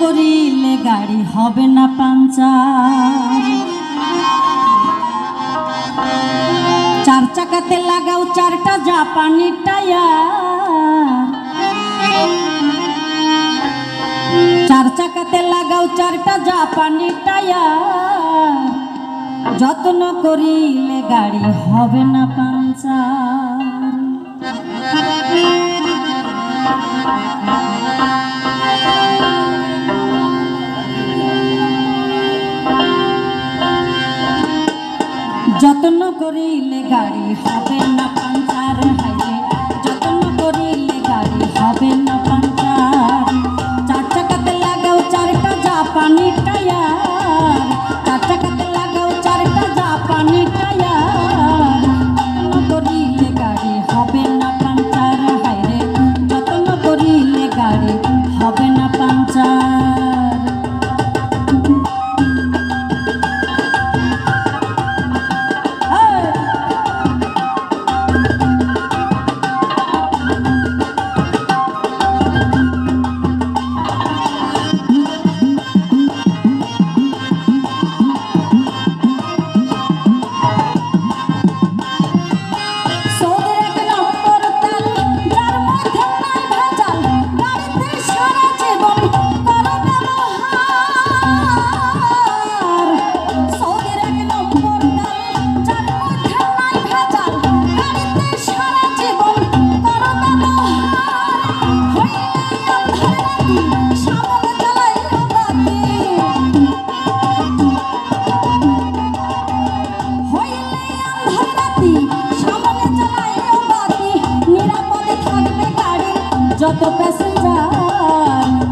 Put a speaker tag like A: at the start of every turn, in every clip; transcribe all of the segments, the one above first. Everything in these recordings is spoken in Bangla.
A: করিলে গাড়ি হবে না পাঞ্চার। চার চাকাতে লাগাও চারটা জাপানি টায়ার। চার চাকাতে লাগাও চারটা জাপানি টায়ার। যত্ন করিলে গাড়ি হবে না পাঞ্চার।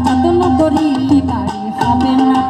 A: বাজার করি বাড়ি হবে না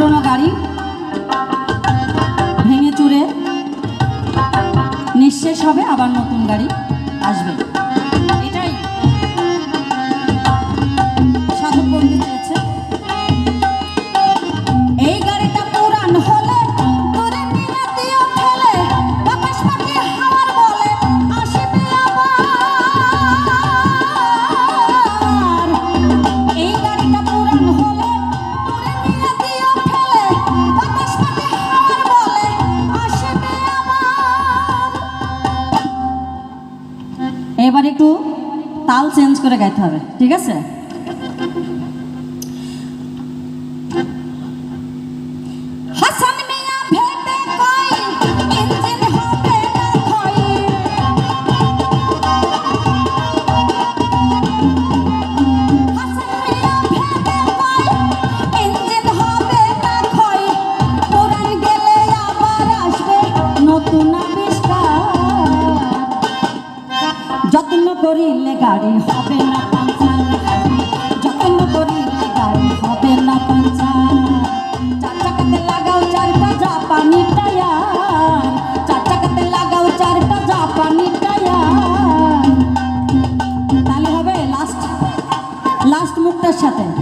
A: পুরনো গাড়ি ভেঙে চুরে নিঃশেষ হবে আবার নতুন গাড়ি আসবে। তাল চেঞ্জ করে গাইতে হবে ঠিক আছে? গাড়ি হবে না পাঞ্চাল। যত্ন করিলে গাড়ি হবে না পাঞ্চাল। চার চাকাতে লাগাও চারটা জাপানি টায়ার। চার চাকাতে লাগাও চারটা জাপানি টায়ার। তাহলে হবে লাস্ট লাস্ট মুখটার সাথে।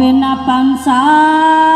A: হবে না পাঞ্চার